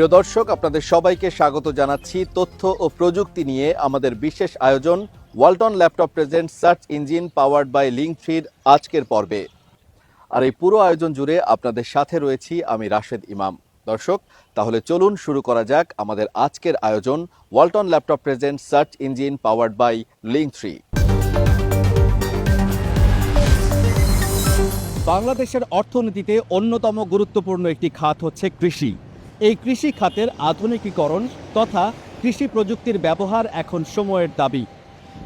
প্রিয় দর্শক, আপনাদের সবাইকে স্বাগত জানাচ্ছি তথ্য ও প্রযুক্তি নিয়ে আমাদের বিশেষ আয়োজন Walton laptop present search engine powered by link থ্রির আজকের পর্বে। আর এই পুরো আয়োজন জুড়ে আপনাদের সাথে রয়েছি আমি রাশেদ ইমাম। দর্শক, তাহলে চলুন শুরু করা যাক আমাদের আজকের আয়োজন Walton laptop present search engine powered by link three. বাংলাদেশের অর্থনীতিতে অন্যতম গুরুত্বপূর্ণ একটি খাত হচ্ছে কৃষি। এই কৃষি খাতের আধুনিকীকরণ তথা কৃষি প্রযুক্তির ব্যবহার এখন সময়ের দাবি।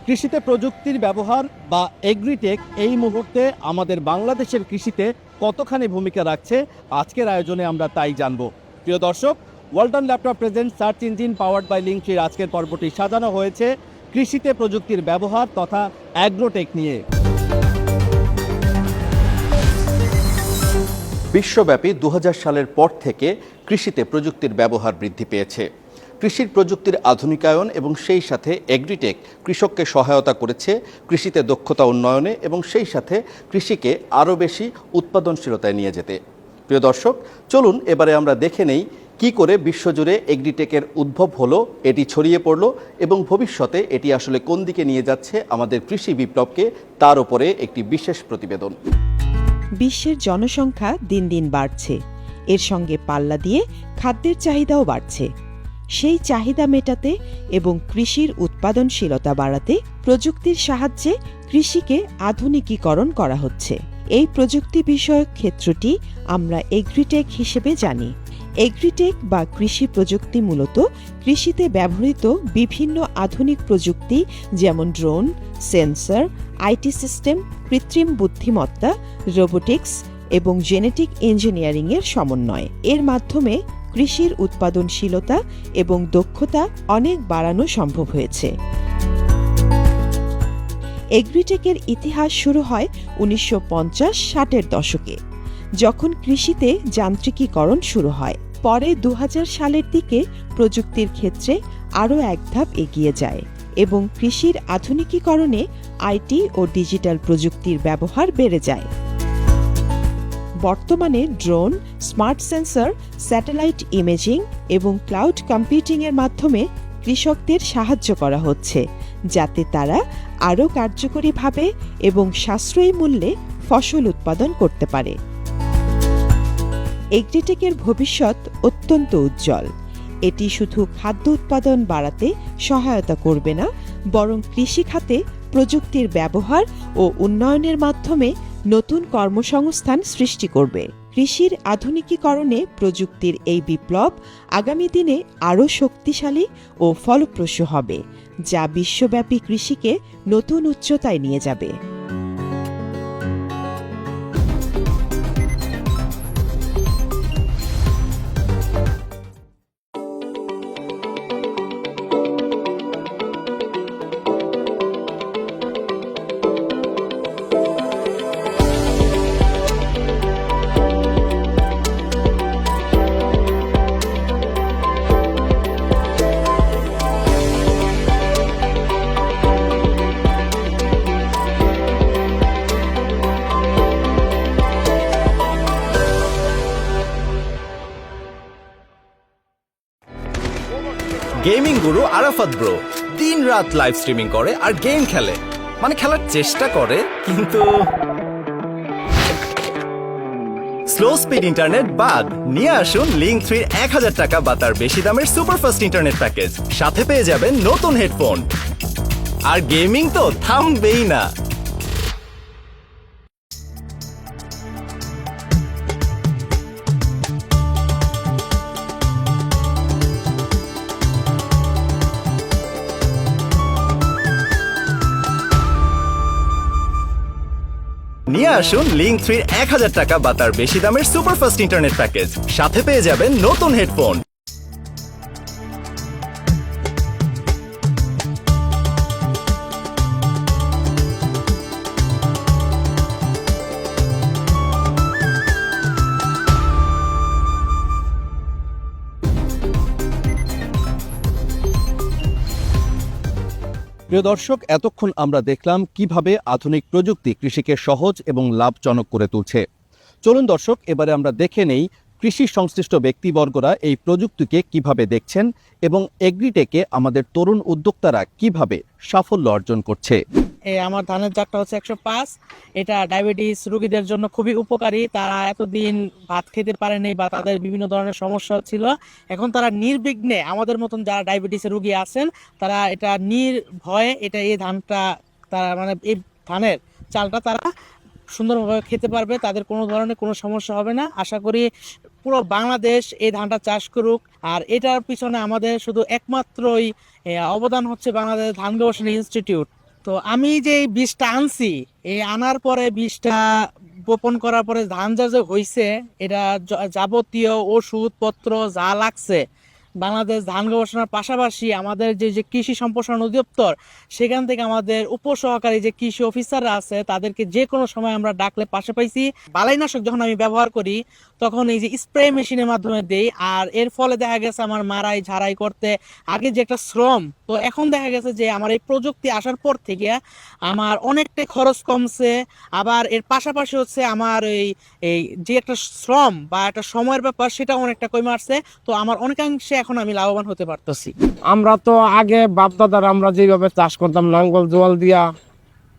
কৃষিতে প্রযুক্তির ব্যবহার বা এগ্রিটেক এই মুহূর্তে আমাদের বাংলাদেশের কৃষিতে কতখানি ভূমিকা রাখছে, আজকের আয়োজনে আমরা তাই জানব। প্রিয় দর্শক, Walton laptop present search engine powered by লিঙ্কটির আজকের পর্বটি সাজানো হয়েছে কৃষিতে প্রযুক্তির ব্যবহার তথা অ্যাগ্রোটেক নিয়ে। বিশ্বব্যাপী দু হাজার সালের পর থেকে কৃষিতে প্রযুক্তির ব্যবহার বৃদ্ধি পেয়েছে। কৃষির প্রযুক্তির আধুনিকায়ন এবং সেই সাথে এগ্রিটেক কৃষককে সহায়তা করেছে, কৃষিতে দক্ষতা উন্নয়নে এবং সেই সাথে কৃষিকে আরও বেশি উৎপাদনশীলতায় নিয়ে যেতে। প্রিয় দর্শক, চলুন এবারে আমরা দেখে নেই কি করে বিশ্বজুড়ে এগ্রিটেকের উদ্ভব হলো, এটি ছড়িয়ে পড়ল এবং ভবিষ্যতে এটি আসলে কোন দিকে নিয়ে যাচ্ছে আমাদের কৃষি বিপ্লবকে, তার উপরে একটি বিশেষ প্রতিবেদন। বিশ্বের জনসংখ্যা দিন দিন বাড়ছে। এর সঙ্গে পাল্লা দিয়ে খাদ্যের চাহিদাও বাড়ছে। সেই চাহিদা মেটাতে এবং কৃষির উৎপাদনশীলতা বাড়াতে প্রযুক্তির সাহায্যে কৃষিকে আধুনিকীকরণ করা হচ্ছে। এই প্রযুক্তি বিষয়ক ক্ষেত্রটি আমরা এগ্রিটেক হিসেবে জানি। এগ্রিটেক বা কৃষি প্রযুক্তি মূলত কৃষিতে ব্যবহৃত বিভিন্ন আধুনিক প্রযুক্তি যেমন ড্রোন, সেন্সর, আইটি সিস্টেম, কৃত্রিম বুদ্ধিমত্তা, রোবোটিক্স এবং জেনেটিক ইঞ্জিনিয়ারিংয়ের সমন্বয়। এর মাধ্যমে কৃষির উৎপাদনশীলতা এবং দক্ষতা অনেক বাড়ানো সম্ভব হয়েছে। এগ্রিটেকের ইতিহাস শুরু হয় উনিশশো পঞ্চাশ ষাটের দশকে, যখন কৃষিতে যান্ত্রিকীকরণ শুরু হয়। পরে দু হাজার সালের দিকে প্রযুক্তির ক্ষেত্রে আরও এক ধাপ এগিয়ে যায় এবং কৃষির আধুনিকীকরণে আইটি ও ডিজিটাল প্রযুক্তির ব্যবহার বেড়ে যায়। বর্তমানে drone, smart sensor, satellite imaging এবং ক্লাউড কম্পিউটিংয়ের মাধ্যমে কৃষকদের সাহায্য করা হচ্ছে, যাতে তারা আরও কার্যকরীভাবে এবং সাশ্রয়ী মূল্যে ফসল উৎপাদন করতে পারে। এগ্রিটেকের ভবিষ্যৎ অত্যন্ত উজ্জ্বল। এটি শুধু খাদ্য উৎপাদন বাড়াতে সহায়তা করবে না, বরং কৃষি খাতে প্রযুক্তির ব্যবহার ও উন্নয়নের মাধ্যমে নতুন কর্মসংস্থান সৃষ্টি করবে। কৃষির আধুনিকীকরণে প্রযুক্তির এই বিপ্লব আগামী দিনে আরও শক্তিশালী ও ফলপ্রসূ হবে, যা বিশ্বব্যাপী কৃষিকে নতুন উচ্চতায় নিয়ে যাবে। গেমিং গুরু আরাফাত ব্রো। দিন রাত লাইভ স্ট্রিমিং করে আর গেম খেলে। মানে খেলার চেষ্টা করে, কিন্তু স্লো স্পিড ইন্টারনেট বাদ, নিয়ে আসুন লিঙ্ক থ্রির এক হাজার টাকা বা তার বেশি দামের সুপারফাস্ট ইন্টারনেট প্যাকেজ সাথে পেয়ে যাবেন নতুন হেডফোন আর গেমিং তো থামবেই না। নিয়ে আসুন লিঙ্ক থ্রির এক হাজার টাকা বা তার বেশি দামের সুপারফাস্ট ইন্টারনেট প্যাকেজ সাথে পেয়ে যাবেন নতুন হেডফোন প্রিয় দর্শক, এতক্ষণ আমরা দেখলাম কীভাবে আধুনিক প্রযুক্তি কৃষিকে সহজ এবং লাভজনক করে তুলছে। চলুন দর্শক, এবারে আমরা দেখে নেই কৃষি সংশ্লিষ্ট ব্যক্তিবর্গরা এই প্রযুক্তিকে কীভাবে দেখছেন এবং এগ্রিটেকে আমাদের তরুণ উদ্যোক্তারা কীভাবে সাফল্য অর্জন করছে? আমার ধানের জাতটা হচ্ছে একশো পাঁচ। এটা ডায়াবেটিস রোগীদের জন্য খুবই উপকারী। তারা এতদিন ভাত খেতে পারেনি বা তাদের বিভিন্ন ধরনের সমস্যা ছিল। এখন তারা নির্বিঘ্নে আমাদের মতন যারা ডায়াবেটিসের রোগী আছেন, তারা এটা নির্ভয়ে এটা এই ধানটা তারা মানে এই ধানের চালটা তারা সুন্দরভাবে খেতে পারবে। তাদের কোনো ধরনের কোনো সমস্যা হবে না। আশা করি পুরো বাংলাদেশ এই ধানটা চাষ করুক। আর এটার পিছনে আমাদের শুধু একমাত্রই অবদান হচ্ছে বাংলাদেশ ধান গবেষণা ইনস্টিটিউট। তো আমি যে বীজটা আনছি, এই আনার পরে বীজটা বপন করার পরে ধান যা যে হয়েছে এটা যাবতীয় ওষুধপত্র যা লাগছে বাংলাদেশ ধান গবেষণার পাশাপাশি আমাদের যে যে কৃষি সম্প্রসারণ অধিদপ্তর, সেখান থেকে আমাদের উপসহকারী যে কৃষি অফিসাররা আছে, তাদেরকে যে কোনো সময় আমরা ডাকলে পাশে পাইছি। বালাইনাশক যখন আমি ব্যবহার করি, তখন এই যে স্প্রে মেশিনের মাধ্যমে দেই, আর এর ফলে দেখা গেছে আমার মারাই ঝাড়াই করতে আগে যে একটা শ্রম, তো এখন দেখা গেছে যে আমার এই প্রযুক্তি আসার পর থেকে আমার অনেকটাই খরচ কমছে। আবার এর পাশাপাশি হচ্ছে আমার এই এই যে একটা শ্রম বা একটা সময়ের ব্যাপার সেটা অনেকটা কমে আসছে। তো আমার অনেকাংশে এখন আমি লাভবান হতে পারতেছি। আমরা তো আগে বাপদাদার আমরা যেভাবে চাষ করতাম নাঙ্গল জোয়াল দিয়া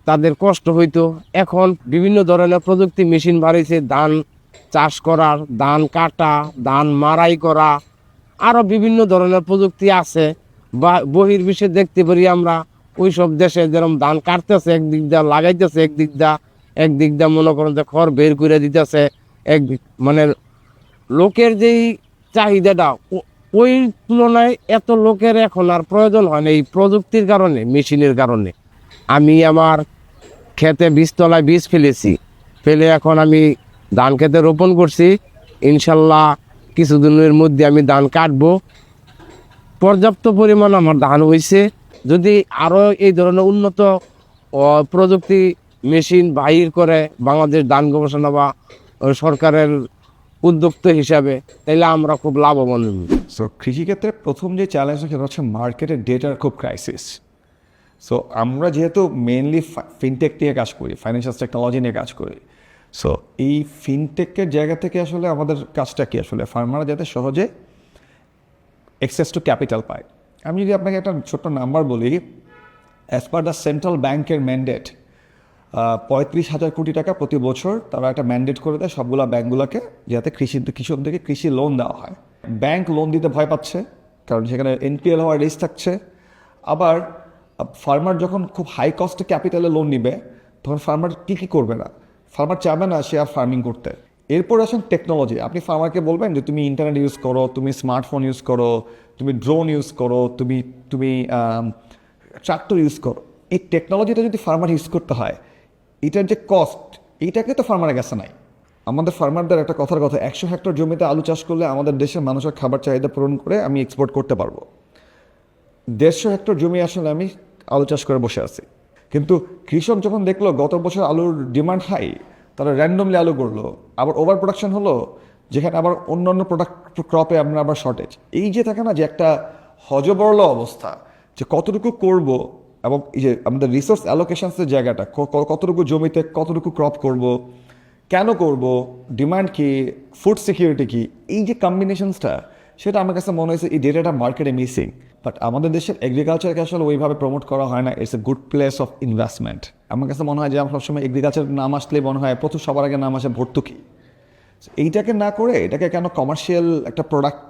তাদের কষ্ট হইতো। এখন বিভিন্ন ধরনের প্রযুক্তি মেশিন বাড়িয়েছে, ধান চাষ করার ধান কাটা, ধান মারাই করা আরও বিভিন্ন ধরনের প্রযুক্তি আছে। বা বহির্বিশ্বে দেখতে পারি আমরা ওই সব দেশে যেরকম ধান কাটতেছে একদিক দিয়ে লাগাইতেছে একদিক দিয়ে একদিক দিয়ে মনে করেন যে খড় বের করে দিতেছে, এক মানে লোকের যেই চাহিদাটা ওই তুলনায় এত লোকের এখন আর প্রয়োজন হয় না এই প্রযুক্তির কারণে, মেশিনের কারণে। আমি আমার খেতে বীজতলায় বীজ ফেলেছি। ফেলে এখন আমি ধান খেতে রোপণ করছি। ইনশাল্লাহ কিছুদিনের মধ্যে আমি ধান কাটবো। পর্যাপ্ত পরিমাণ আমার ধান হয়েছে যদি আরও এই ধরনের উন্নত প্রযুক্তি মেশিন বাহির করে বাংলাদেশ ধান গবেষণা বা সরকারের উদ্যোক্তা হিসাবে, তাইলে আমরা খুব লাভবান হব সো কৃষিক্ষেত্রে প্রথম যে চ্যালেঞ্জ চ্যালেঞ্জটা সেটা হচ্ছে মার্কেটের ডেটার খুব ক্রাইসিস সো আমরা যেহেতু মেনলি ফিনটেক নিয়ে কাজ করি ফাইন্যান্সিয়াল টেকনোলজি নিয়ে কাজ করি সো এই ফিনটেকের জায়গা থেকে আসলে আমাদের কাজটা কি? আসলে ফার্মাররা যাতে সহজে অ্যাক্সেস টু ক্যাপিটাল পায়। আমি যদি আপনাকে একটা ছোট্ট নাম্বার বলি অ্যাজ পার দ্য সেন্ট্রাল ব্যাংকের ম্যান্ডেট পঁয়ত্রিশ হাজার কোটি টাকা প্রতি বছর তারা একটা ম্যান্ডেট করে দেয় সবগুলা ব্যাঙ্কগুলোকে, যাতে কৃষি কৃষকদেরকে কৃষি লোন দেওয়া হয়। ব্যাংক লোন দিতে ভয় পাচ্ছে, কারণ সেখানে এনপিএল হওয়ার রিস্ক থাকছে। আবার ফার্মার যখন খুব হাই কস্টে ক্যাপিটালে লোন নিবে, তখন ফার্মার কী কী করবে না? ফার্মার চাবে না সে আর ফার্মিং করতে। এরপর আসেন টেকনোলজি আপনি ফার্মারকে বলবেন যে, তুমি ইন্টারনেট ইউজ করো, তুমি স্মার্টফোন ইউজ করো, তুমি ড্রোন ইউজ করো, তুমি তুমি ট্রাক্টর ইউজ করো। এই টেকনোলজিটা যদি ফার্মার ইউজ করতে হয় এটার যে কস্ট এইটাকে তো ফার্মারের কাছে নাই। আমাদের ফার্মারদের একটা কথার কথা, একশো হেক্টর জমিতে আলু চাষ করলে আমাদের দেশের মানুষের খাবার চাহিদা পূরণ করে আমি এক্সপোর্ট করতে পারব। দেড়শো হেক্টর জমি আসলে আমি আলু চাষ করে বসে আছি। কিন্তু কৃষক যখন দেখল গত বছর আলুর ডিমান্ড হাই তারা র্যান্ডমলি আলু করল আবার ওভার প্রোডাকশন হলো, যেখানে আবার অন্য অন্য প্রোডাক্ট ক্রপে আমরা আবার শর্টেজ এই যে থাকে না যে একটা হজবরল অবস্থা, যে কতটুকু করব এবং এই যে আমাদের রিসোর্স অ্যালোকেশনসের জায়গাটা কতটুকু জমিতে কতটুকু ক্রপ করব, কেন করব ডিমান্ড কি ফুড সিকিউরিটি কি, এই যে কম্বিনেশনসটা সেটা আমার কাছে মনে হয়েছে এই ডেটাটা মার্কেটে মিসিং বাট আমাদের দেশের এগ্রিকালচারকে আসলে ওইভাবে প্রমোট করা হয় না it's a good place of investment আমার কাছে মনে হয় যে আমার সবসময় এগ্রিকালচার নাম আসলেই মনে হয় প্রথম সবার আগে নাম আসে ভর্তুকি। এইটাকে না করে এটাকে কেন কমার্শিয়াল একটা প্রোডাক্ট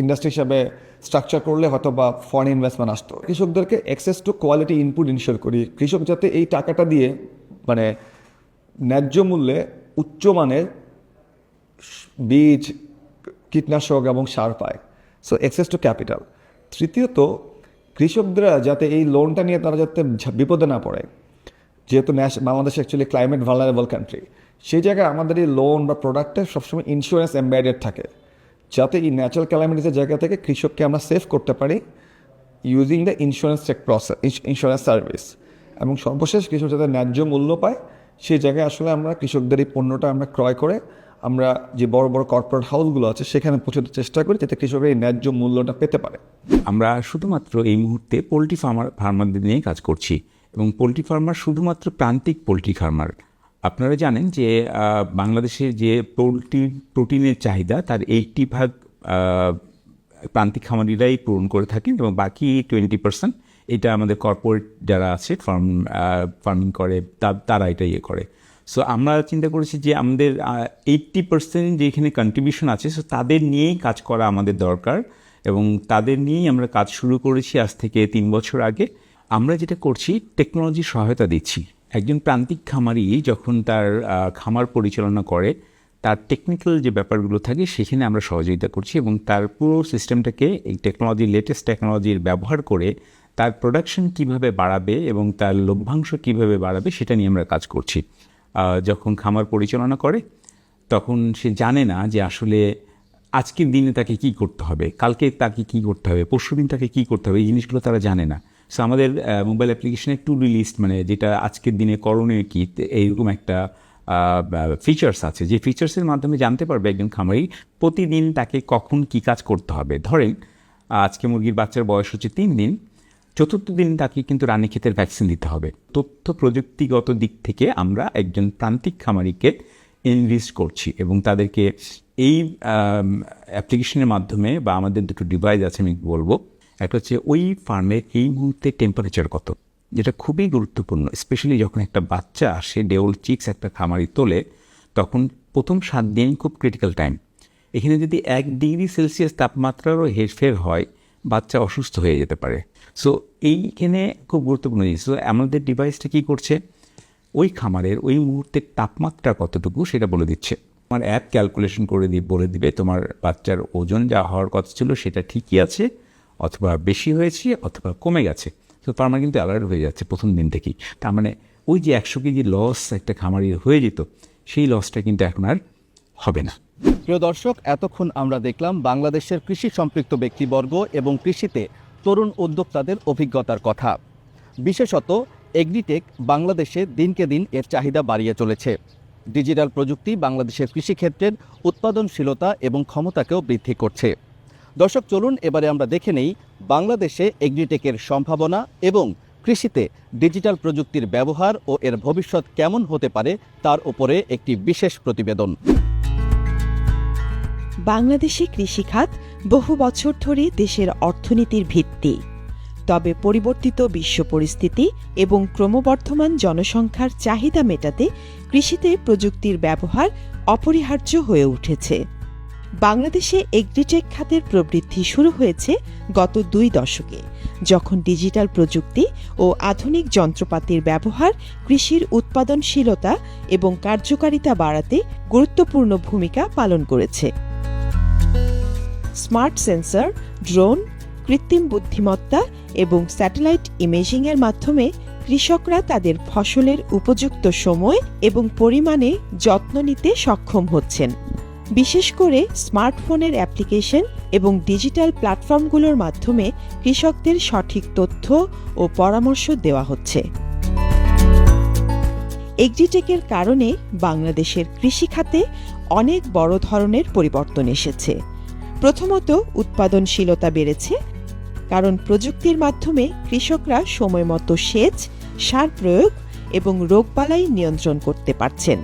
ইন্ডাস্ট্রি হিসাবে স্ট্রাকচার করলে হয়তো বা ফরেন ইনভেস্টমেন্ট আসতো। কৃষকদেরকে access to quality input ensure করি। কৃষক যাতে এই টাকাটা দিয়ে মানে ন্যায্য মূল্যে উচ্চমানের বীজ, কীটনাশক এবং সার পায়। সো অ্যাক্সেস টু ক্যাপিটাল তৃতীয়ত কৃষকরা যাতে এই লোনটা নিয়ে তারা যাতে বিপদে না পড়ে। যেহেতু Nash Bangladesh actually climate vulnerable country সেই জায়গায় আমাদের এই লোন বা প্রোডাক্টে সবসময় ইন্স্যুরেন্স এম্বেডেড থাকে। যাতে এই ন্যাচারাল ক্যালামিটিসের জায়গা থেকে কৃষককে আমরা সেভ করতে পারি using the insurance check process insurance service এবং সর্বশেষ কৃষক যাতে ন্যায্য মূল্য পায়, সেই জায়গায় আসলে আমরা কৃষকদের এই পণ্যটা আমরা ক্রয় করে আমরা যে বড় বড় কর্পোরেট হাউসগুলো আছে, সেখানে পৌঁছতে চেষ্টা করি যাতে কৃষকের এই ন্যায্য মূল্যটা পেতে পারে। আমরা শুধুমাত্র এই মুহূর্তে পোলট্রি ফার্মার ফার্মারদের নিয়ে কাজ করছি এবং পোলট্রি ফার্মার শুধুমাত্র প্রান্তিক পোলট্রি ফার্মার আপনারা জানেন যে বাংলাদেশের যে পোলট্রি, প্রোটিনের চাহিদা, তার এইটটি ভাগ প্রান্তিক খামারিরাই পূরণ করে থাকেন এবং বাকি টোয়েন্টি পার্সেন্ট এটা আমাদের কর্পোরেট যারা আছে ফার্ম ফার্মিং করে তারা এটা ইয়ে করে। সো আমরা চিন্তা করেছি যে আমাদের এইটটি পার্সেন্ট যেখানে কন্ট্রিবিউশন আছে সো তাদের নিয়েই কাজ করা আমাদের দরকার এবং তাদের নিয়েই আমরা কাজ শুরু করেছি আজ থেকে তিন বছর আগে। আমরা যেটা করছি টেকনোলজির সহায়তা দিচ্ছি। একজন প্রান্তিক খামারি যখন তার খামার পরিচালনা করে, তার টেকনিক্যাল যে ব্যাপারগুলো থাকে সেখানে আমরা সহযোগিতা করছি এবং তার পুরো সিস্টেমটাকে এই টেকনোলজি লেটেস্ট টেকনোলজির ব্যবহার করে তার প্রোডাকশন কীভাবে বাড়াবে এবং তার লভ্যাংশ কীভাবে বাড়াবে সেটা নিয়ে আমরা কাজ করছি। যখন খামার পরিচালনা করে, তখন সে জানে না যে আসলে আজকের দিনে তাকে কি করতে হবে, কালকে তাকে কি করতে হবে পরশু দিন তাকে কি করতে হবে, এই জিনিসগুলো তারা জানে না। সো আমাদের মোবাইল অ্যাপ্লিকেশনে টু ডু লিস্ট মানে যেটা আজকের দিনে করণীয় কি এইরকম একটা ফিচার্স আছে। যে ফিচার্সের মাধ্যমে জানতে পারবে একজন খামারি প্রতিদিন তাকে কখন কি কাজ করতে হবে। ধরেন, আজকে মুরগির বাচ্চার বয়স হচ্ছে তিন দিন, চতুর্থ দিন তাকে কিন্তু রানী ক্ষেতের ভ্যাকসিন দিতে হবে। তথ্য প্রযুক্তিগত দিক থেকে আমরা একজন প্রান্তিক খামারিকে ইনভেস্ট করছি এবং তাদেরকে এই অ্যাপ্লিকেশনের মাধ্যমে বা আমাদের দুটো ডিভাইস আছে আমি বলব একটা হচ্ছে ওই ফার্মের এই মুহূর্তে টেম্পারেচার কত যেটা খুবই গুরুত্বপূর্ণ স্পেশালি যখন একটা বাচ্চা আসে ডেউল চিক্স একটা খামারি তোলে তখন প্রথম সাত দিন খুব ক্রিটিক্যাল টাইম এখানে যদি এক ডিগ্রি সেলসিয়াস তাপমাত্রারও হেরফের হয় বাচ্চা অসুস্থ হয়ে যেতে পারে। সো এইখানে খুব গুরুত্বপূর্ণ জিনিস। So, আমাদের ডিভাইসটা কী করছে? ওই খামারের ওই মুহূর্তের তাপমাত্রা কতটুকু সেটা বলে দিচ্ছে। আমার অ্যাপ ক্যালকুলেশন করে দিয়ে বলে দিবে তোমার বাচ্চার ওজন যা হওয়ার কথা ছিল সেটা ঠিকই আছে। অথবা বেশি হয়েছে অথবা কমে গেছে। তো তার মানে কিন্তু অ্যালার্ট হয়ে যাচ্ছে প্রথম দিন থেকেই। তার মানে ওই যে একশো কেজি লস একটা খামারির হয়ে যেত, সেই লসটা কিন্তু এখন আর হবে না। প্রিয় দর্শক, এতক্ষণ আমরা দেখলাম বাংলাদেশের কৃষি সম্পৃক্ত ব্যক্তিবর্গ এবং কৃষিতে তরুণ উদ্যোক্তাদের অভিজ্ঞতার কথা। বিশেষত এগ্রিটেক বাংলাদেশে দিনকে দিন এর চাহিদা বাড়িয়ে চলেছে। ডিজিটাল প্রযুক্তি বাংলাদেশের কৃষিক্ষেত্রের উৎপাদনশীলতা এবং ক্ষমতাকেও বৃদ্ধি করছে। দর্শক, চলুন এবারে আমরা দেখে নেই বাংলাদেশে এগ্রিটেকের সম্ভাবনা এবং কৃষিতে ডিজিটাল প্রযুক্তির ব্যবহার ও এর ভবিষ্যৎ কেমন হতে পারে তার উপরে একটি বিশেষ প্রতিবেদন। বাংলাদেশে কৃষিখাত বহু বছর ধরে দেশের অর্থনীতির ভিত্তি। তবে পরিবর্তিত বিশ্ব পরিস্থিতি এবং ক্রমবর্ধমান জনসংখ্যার চাহিদা মেটাতে কৃষিতে প্রযুক্তির ব্যবহার অপরিহার্য হয়ে উঠেছে। বাংলাদেশে এগ্রিটেক খাতের প্রবৃদ্ধি শুরু হয়েছে গত দুই দশকে, যখন ডিজিটাল প্রযুক্তি ও আধুনিক যন্ত্রপাতির ব্যবহার, কৃষির উৎপাদনশীলতা এবং কার্যকারিতা বাড়াতে গুরুত্বপূর্ণ ভূমিকা পালন করেছে। স্মার্ট সেন্সর, ড্রোন, কৃত্রিম বুদ্ধিমত্তা এবং স্যাটেলাইট ইমেজিংয়ের মাধ্যমে কৃষকরা তাদের ফসলের উপযুক্ত সময় এবং পরিমাণে যত্ন নিতে সক্ষম হচ্ছেন। বিশেষ করে স্মার্টফোনের অ্যাপ্লিকেশন এবং ডিজিটাল প্ল্যাটফর্মগুলোর মাধ্যমে কৃষকদের সঠিক তথ্য ও পরামর্শ দেওয়া হচ্ছে। এগ্রিটেকের কারণে বাংলাদেশের কৃষিখাতে অনেক বড় ধরনের পরিবর্তন এসেছে। প্রথমত উৎপাদনশীলতা বেড়েছে, কারণ প্রযুক্তির মাধ্যমে কৃষকরা সময়মতো সেচ, সার প্রয়োগ এবং রোগবালাই নিয়ন্ত্রণ করতে পারছেন।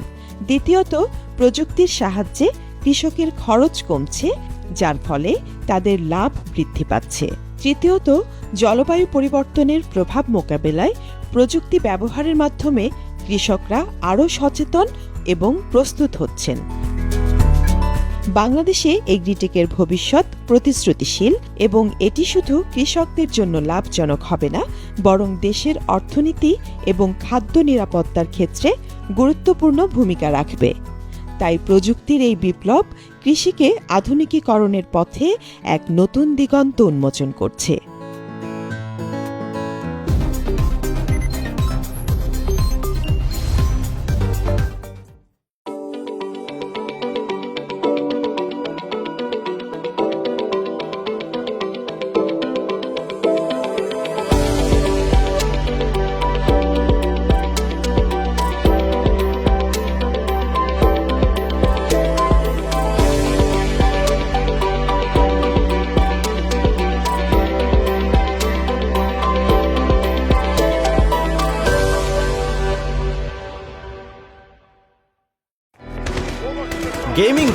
দ্বিতীয়ত, প্রযুক্তির সাহায্যে কৃষকের খরচ কমছে, যার ফলে তাদের লাভ বৃদ্ধি পাচ্ছে। তৃতীয়ত, জলবায়ু পরিবর্তনের প্রভাব মোকাবেলায় প্রযুক্তি ব্যবহারের মাধ্যমে কৃষকরা আরও সচেতন এবং প্রস্তুত হচ্ছেন। বাংলাদেশে এগ্রিটেকের ভবিষ্যৎ প্রতিশ্রুতিশীল এবং এটি শুধু কৃষকদের জন্য লাভজনক হবে না, বরং দেশের অর্থনীতি এবং খাদ্য নিরাপত্তার ক্ষেত্রে গুরুত্বপূর্ণ ভূমিকা রাখবে। তাই প্রযুক্তির এই বিপ্লব কৃষিকে আধুনিকীকরণের পথে এক নতুন দিগন্ত উন্মোচন করছে।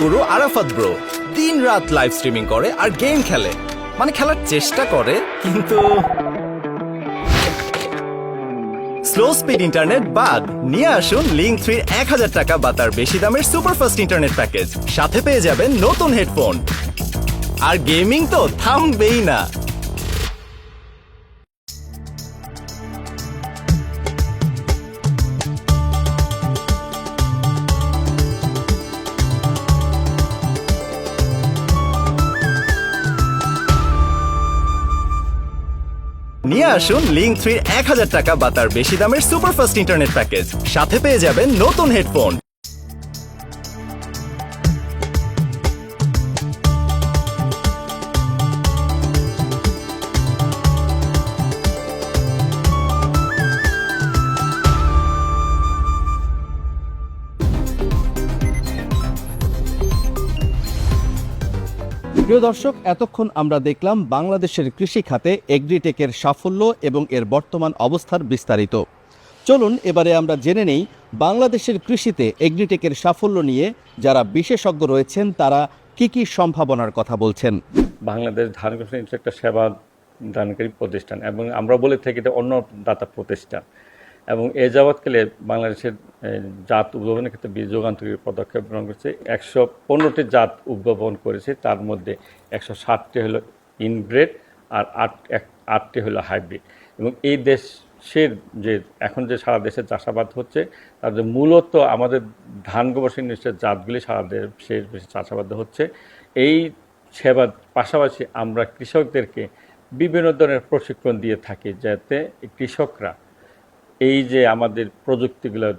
গুরু আরাফাত ব্রো। দিন রাত লাইভ স্ট্রিমিং করে আর গেম খেলে। মানে খেলার চেষ্টা করে, কিন্তু স্লো স্পিড ইন্টারনেট বাদ, নিয়ে আসুন লিঙ্ক থ্রির এক হাজার টাকা বা তার বেশি দামের সুপারফাস্ট ইন্টারনেট প্যাকেজ সাথে পেয়ে যাবেন নতুন হেডফোন আর গেমিং তো থামবেই না। নিয়ে আসুন লিঙ্ক থ্রির এক হাজার টাকা বা তার বেশি দামের সুপারফাস্ট ইন্টারনেট প্যাকেজ সাথে পেয়ে যাবেন নতুন হেডফোন দর্শক, এতক্ষণ আমরা দেখলাম বাংলাদেশের কৃষি খাতে এগ্রিটেকের সাফল্য এবং এর বর্তমান অবস্থার বিস্তারিত। চলুন, এবারে আমরা জেনে নেই বাংলাদেশের কৃষিতে এগ্রিটেকের সাফল্য নিয়ে যারা বিশেষজ্ঞ রয়েছেন, তারা কি কি সম্ভাবনার কথা বলছেন। বাংলাদেশ ধান একটা সেবা দানকারী প্রতিষ্ঠান এবং আমরা বলে থাকি অন্য দাতা প্রতিষ্ঠান। এবং এ যাবৎকালে বাংলাদেশের জাত উদ্ভাবনের ক্ষেত্রে বীজ যুগান্তরিক পদক্ষেপ গ্রহণ করেছে। একশো পনেরোটি জাত উদ্ভাবন করেছে, তার মধ্যে একশো ষাটটি হলো ইনব্রেড আর আট, এক, আটটি হলো হাইব্রিড। এবং এই দেশের যে, এখন যে সারা দেশে চাষাবাদ হচ্ছে, তার যে মূলত আমাদের ধান গবেষণা ইনস্টিটিউটের জাতগুলি সারা দেশে বেশি চাষাবাদ হচ্ছে। এই সেবার পাশাপাশি আমরা কৃষকদেরকে বিভিন্ন ধরনের প্রশিক্ষণ দিয়ে থাকি, যাতে কৃষকরা এই যে আমাদের প্রযুক্তিগুলো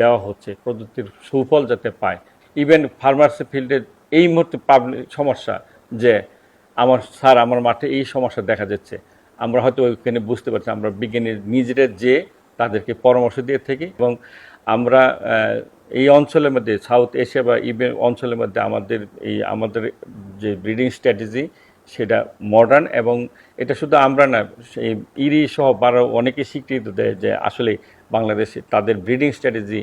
দেওয়া হচ্ছে, প্রযুক্তির সুফল যাতে পায়। ইভেন ফার্মাসি ফিল্ডের এই মুহূর্তে পাবলিক সমস্যা যে আমার স্যার আমার মাঠে এই সমস্যা দেখা যাচ্ছে। আমরা হয়তো ওইখানে বুঝতে পারছি, আমরা বিজ্ঞানী নিজেরা যে তাদেরকে পরামর্শ দিয়ে থাকি এবং আমরা এই অঞ্চলের মধ্যে সাউথ এশিয়া বা ইভেন অঞ্চলের মধ্যে আমাদের এই, আমাদের যে ব্রিডিং স্ট্র্যাটেজি সেটা মডার্ন এবং এটা শুধু আমরা না, সেই ইরি সহ বারো অনেকে স্বীকৃতি দেয় যে আসলে বাংলাদেশে তাদের ব্রিডিং স্ট্র্যাটেজি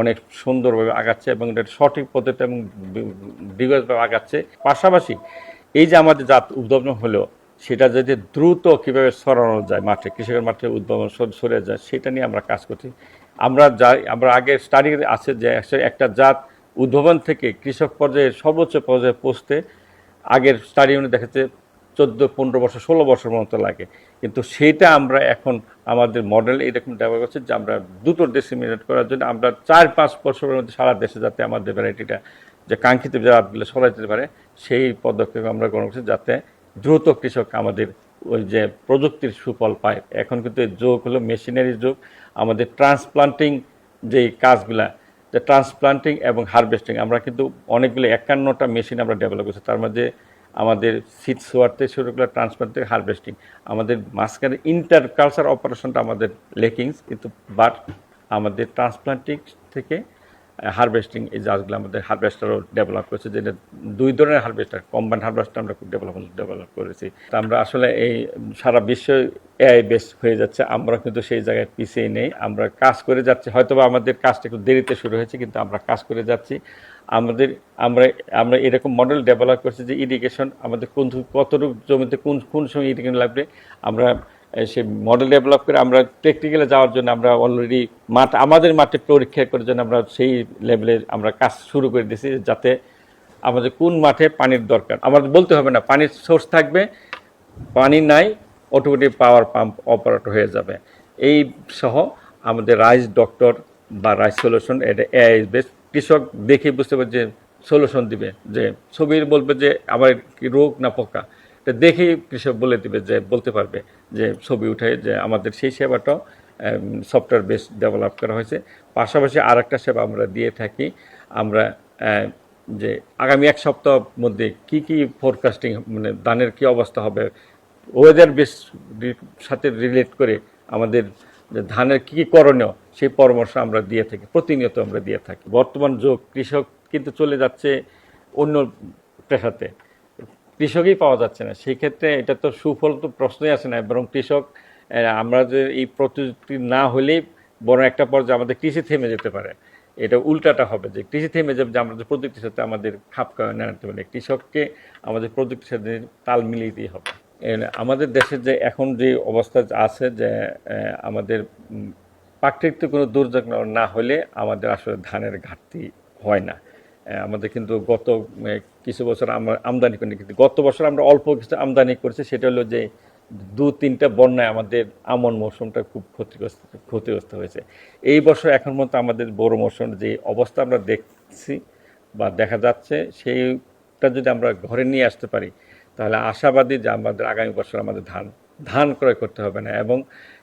অনেক সুন্দরভাবে আগাচ্ছে এবং এটা সঠিক পদ্ধতি এবং বিগতভাবে আগাচ্ছে। পাশাপাশি এই যে আমাদের জাত উদ্ভাবন হলো, সেটা যদি দ্রুত কীভাবে সরানো যায় মাঠে, কৃষকের মাঠে উদ্ভাবন সরে যায়, সেটা নিয়ে আমরা কাজ করছি। আমরা যা আমরা আগে স্টাডি আছে যে একটা জাত উদ্ভাবন থেকে কৃষক পর্যায়ে সর্বোচ্চ পর্যায়ে পৌঁছতে আগের স্টাডি অনুযায়ী দেখাচ্ছে চোদ্দ, পনেরো বছর, ষোলো বছর মতো লাগে। কিন্তু সেটা আমরা এখন আমাদের মডেল এরকম ব্যবহার করছে যে আমরা দুটো ডিসিমিনেট করার জন্য আমরা চার, পাঁচ বছরের মধ্যে সারা দেশে যাতে আমাদের ভ্যারাইটিটা যে কাঙ্ক্ষিত জাতগুলো সরাই যেতে পারে, সেই পদক্ষেপ আমরা গ্রহণ করছি যাতে দ্রুত কৃষক আমাদের ওই যে প্রযুক্তির সুফল পায়। এখন কিন্তু যুগ হলো মেশিনারি যুগ। আমাদের ট্রান্সপ্লান্টিং যেই কাজগুলা যে ট্রান্সপ্লান্টিং এবং হারভেস্টিং আমরা কিন্তু অনেকগুলো একান্নটা মেশিন আমরা ডেভেলপ করছি। তার মধ্যে আমাদের সিট সোয়ারতে শুরু করে ট্রান্সপ্লান্টিং হারভেস্টিং আমাদের মাঝখানে ইন্টার কালচার অপারেশনটা আমাদের লেকিংস, কিন্তু বাট আমাদের ট্রান্সপ্লান্টিং থেকে হারভেস্টিং এই জাজগুলো আমাদের হারভেস্টারও ডেভেলপ করেছে, যেটা দুই ধরনের হারভেস্টার কম্বাইন হারভেস্টার আমরা খুব ডেভেলপ ডেভেলপ করেছি। তা আমরা আসলে এই সারা বিশ্ব এআই বেস হয়ে যাচ্ছে, আমরা কিন্তু সেই জায়গায় পিছিয়ে নেই, আমরা কাজ করে যাচ্ছি। হয়তোবা আমাদের কাজটা একটু দেরিতে শুরু হয়েছে, কিন্তু আমরা কাজ করে যাচ্ছি। আমাদের, আমরা আমরা এরকম মডেল ডেভেলপ করছি যে ইরিগেশন আমাদের কোন, কতটুকু জমিতে কোন কোন সময় ইরিগেশন লাগবে, আমরা সে মডেল ডেভেলপ করে আমরা টেকনিক্যালে যাওয়ার জন্য আমরা অলরেডি মাঠ, আমাদের মাঠে পরীক্ষা করার জন্য আমরা সেই লেভেলে আমরা কাজ শুরু করে দিয়েছি যাতে আমাদের কোন মাঠে পানির দরকার। আমাদের বলতে হবে না, পানির সোর্স থাকবে, পানি নাই অটোমেটিক পাওয়ার পাম্প অপারেট হয়ে যাবে। এই সহ আমাদের রাইস ডক্টর বা রাইস সলিউশন এটা এআই বেস কৃষক দেখে বুঝতে পারবে যে সলিউশন দিবে, যে ছবির বলবে যে আমার কি রোগ না পোকা। এটা দেখেই কৃষক বলে দিবে যে, বলতে পারবে যে, ছবি উঠে যে, আমাদের সেই সেবাটাও সফটওয়্যার বেস ডেভেলপ করা হয়েছে। পাশাপাশি আর একটা সেবা আমরা দিয়ে থাকি, আমরা যে, আগামী এক সপ্তাহের মধ্যে কি কি ফোরকাস্টিং মানে ধানের কি অবস্থা হবে ওয়েদার বেস সাথে রিলেট করে আমাদের ধানের কী কী করণীয়, সেই পরামর্শ আমরা দিয়ে থাকি, প্রতিনিয়ত আমরা দিয়ে থাকি। বর্তমান যুগ, কৃষক কিন্তু চলে যাচ্ছে অন্য পেশাতে। কৃষকই পাওয়া যাচ্ছে না। সেই ক্ষেত্রে এটা তো সুফল তো প্রশ্নই আসে না। বরং কৃষক আমরা যে এই প্রযুক্তি না হলেই বড় একটা পর্যায়ে আমাদের কৃষি থেমে যেতে পারে। এটা উল্টাটা হবে যে কৃষি থেমে যাবে যে আমাদের প্রযুক্তির সাথে আমাদের খাপ আনতে হবে কৃষককে আমাদের প্রযুক্তির সাথে তাল মিলিয়ে হবে। আমাদের দেশের যে এখন যে অবস্থা আছে যে আমাদের প্রাকৃতিক কোনো দুর্যোগ না- হলে আমাদের আসলে ধানের ঘাটতি হয় না। আমাদের কিন্তু গত কিছু বছর আমরা আমদানি করি কিন্তু গত বছর আমরা অল্প কিছু আমদানি করেছি, সেটা হলো যে দু তিনটা বন্যায় আমাদের আমন মৌসুমটা খুব ক্ষতিগ্রস্ত ক্ষতিগ্রস্ত হয়েছে। এই বছর এখন মতো আমাদের বড় মৌসুম, যে অবস্থা আমরা দেখছি বা দেখা যাচ্ছে, সেইটা যদি আমরা ঘরে নিয়ে আসতে পারি, তাহলে আশাবাদী যে আমাদের আগামী বছর আমাদের ধান ধান ক্রয় করতে হবে না। এবং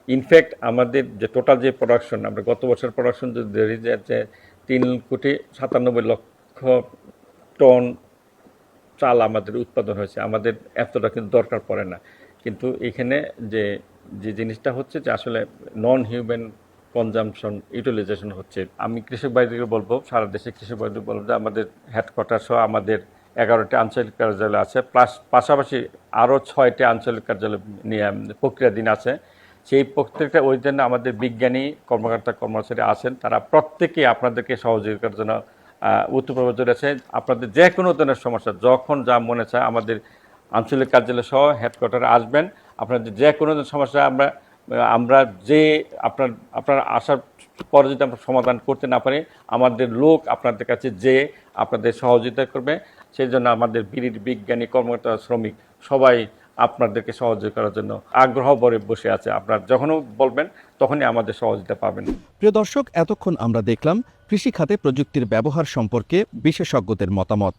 ইনফ্যাক্ট আমাদের যে টোটাল যে প্রোডাকশন আমরা গত বছর প্রোডাকশন যদি তিন কোটি সাতানব্বই লক্ষ টন চাল আমাদের উৎপাদন হয়েছে। আমাদের এতটা কিন্তু দরকার পড়ে না। কিন্তু এখানে যে যে জিনিসটা হচ্ছে যে, আসলে নন হিউম্যান কনজামশন ইউটিলাইজেশন হচ্ছে। আমি কৃষক ভাইদেরকে বলব, সারা দেশে কৃষক ভাইদের বলব যে, আমাদের হেডকোয়ার্টার সহ আমাদের এগারোটি আঞ্চলিক কার্যালয় আছে। প্লাস পাশাপাশি আরও ছয়টি আঞ্চলিক কার্যালয় নিয়ে প্রক্রিয়াধীন আছে। সেই প্রত্যেকটা ওই জন্য আমাদের বিজ্ঞানী কর্মকর্তা কর্মচারী আছেন। তারা প্রত্যেকেই আপনাদেরকে সহযোগিতার জন্য উত্তরপ্রবেশ আছে আপনাদের যে কোনো ধরনের সমস্যা, যখন যা মনে চায় আমাদের আঞ্চলিক কার্যালয় সহ হেডকোয়ার্টারে আসবেন। আপনাদের যে কোনো ধরনের সমস্যা আমরা আমরা যে আপনার আপনার আসার পরে যদি আমরা সমাধান করতে না পারি, আমাদের লোক আপনাদের কাছে যে আপনাদের সহযোগিতা করবে, সেই জন্য আমাদের বিড়ির বিজ্ঞানী, কর্মকর্তা, শ্রমিক সবাই আপনাদেরকে সহযোগিতা করার জন্য আগ্রহ ভরে বসে আছে। আপনার যখনও বলবেন তখনই আমাদের সহযোগিতা পাবেন। প্রিয় দর্শক, এতক্ষণ আমরা দেখলাম কৃষি খাতে প্রযুক্তির ব্যবহার সম্পর্কে বিশেষজ্ঞদের মতামত।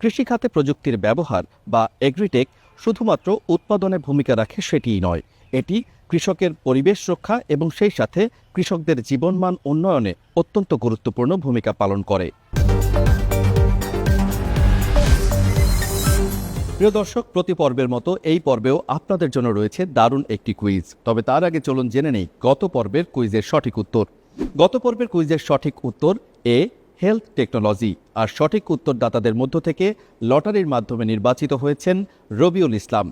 কৃষি খাতে প্রযুক্তির ব্যবহার বা এগ্রিটেক শুধুমাত্র উৎপাদনে ভূমিকা রাখে সেটিই নয়। এটি কৃষকের পরিবেশ রক্ষা এবং সেই সাথে কৃষকদের জীবনমান উন্নয়নে অত্যন্ত গুরুত্বপূর্ণ ভূমিকা পালন করে। প্রিয় দর্শক, প্রতি পর্বের মতো এই পর্বেও আপনাদের জন্য রয়েছে দারুণ একটি কুইজ তবে তার আগে চলুন জেনে নেই গত পর্বের কুইজের সঠিক উত্তর। গত পর্বের কুইজের সঠিক উত্তর এ হেলথ টেকনোলজি আর সঠিক উত্তরদাতাদের মধ্য থেকে লটারির মাধ্যমে নির্বাচিত হয়েছেন রবিউল ইসলাম।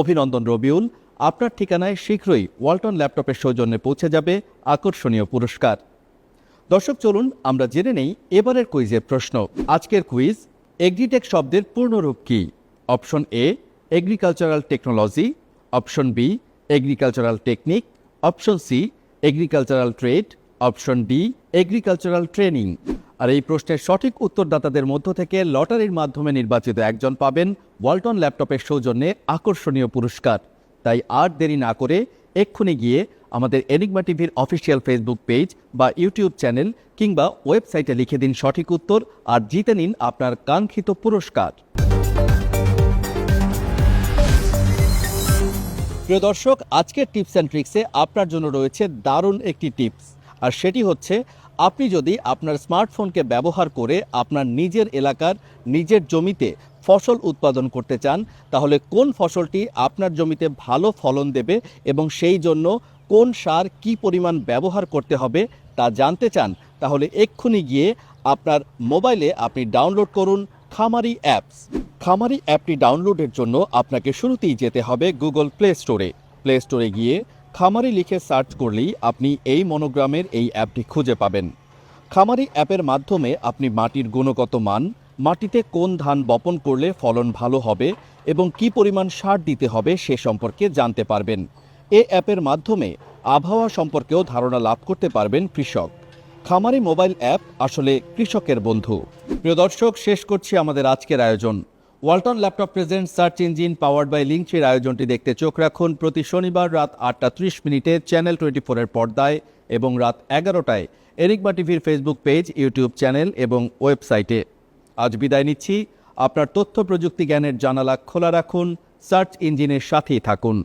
অভিনন্দন রবিউল, আপনার ঠিকানায় শীঘ্রই ওয়ালটন ল্যাপটপের সৌজন্যে পৌঁছে যাবে আকর্ষণীয় পুরস্কার। দর্শক, চলুন আমরা জেনে নেই এবারের কুইজের প্রশ্ন। আজকের কুইজ এগ্রিটেক শব্দের পূর্ণরূপ কী? Option A agricultural technology option B agricultural technique option C agricultural trade option D agricultural training আর এই প্রশ্নের সঠিক উত্তরদাতাদের মধ্য থেকে লটারির মাধ্যমে নির্বাচিত একজন পাবেন ওয়ালটন ল্যাপটপের সৌজন্যে আকর্ষণীয় পুরস্কার। তাই আর দেরি না করে এক্ষুনি গিয়ে আমাদের এনিগমা টিভির অফিসিয়াল ফেসবুক পেজ বা ইউটিউব চ্যানেল কিংবা ওয়েবসাইটে লিখে দিন সঠিক উত্তর আর জিতে নিন আপনার কাঙ্ক্ষিত পুরস্কার। প্রিয় দর্শক, আজকের টিপস অ্যান্ড ট্রিক্সে আপনার জন্য রয়েছে দারুণ একটি টিপস। আর সেটি হচ্ছে, আপনি যদি আপনার স্মার্টফোনকে ব্যবহার করে আপনার নিজের এলাকার নিজের জমিতে ফসল উৎপাদন করতে চান, তাহলে কোন ফসলটি আপনার জমিতে ভালো ফলন দেবে এবং সেই জন্য কোন সার কি পরিমাণ ব্যবহার করতে হবে তা জানতে চান, তাহলে এক্ষুনি গিয়ে আপনার মোবাইলে আপনি ডাউনলোড করুন খামারি অ্যাপস। খামারি অ্যাপটি ডাউনলোডের জন্য আপনাকে শুরুতেই যেতে হবে গুগল প্লে স্টোরে। প্লে স্টোরে গিয়ে খামারি লিখে সার্চ করলেই আপনি এই মনোগ্রামের এই অ্যাপটি খুঁজে পাবেন। খামারি অ্যাপের মাধ্যমে আপনি মাটির গুণগত মান, মাটিতে কোন ধান বপন করলে ফলন ভালো হবে এবং কি পরিমাণ সার দিতে হবে সে সম্পর্কে জানতে পারবেন। এ অ্যাপের মাধ্যমে আবহাওয়া সম্পর্কেও ধারণা লাভ করতে পারবেন কৃষক। খামারি মোবাইল অ্যাপ আসলে কৃষকের বন্ধু। প্রিয় দর্শক, শেষ করছি আমাদের আজকের আয়োজন। Walton laptop present search engine powered by লিঙ্কটির আয়োজনটি দেখতে চোখ রাখুন প্রতি শনিবার রাত আটটা ত্রিশ মিনিটে চ্যানেল টোয়েন্টি ফোরের পর্দায় এবং রাত এগারোটায় এরিকমা টিভির ফেসবুক পেজ, ইউটিউব চ্যানেল এবং ওয়েবসাইটে। আজ বিদায় নিচ্ছি। আপনার তথ্য প্রযুক্তি জ্ঞানের জানালা খোলা রাখুন। সার্চ ইঞ্জিনের সাথেই থাকুন।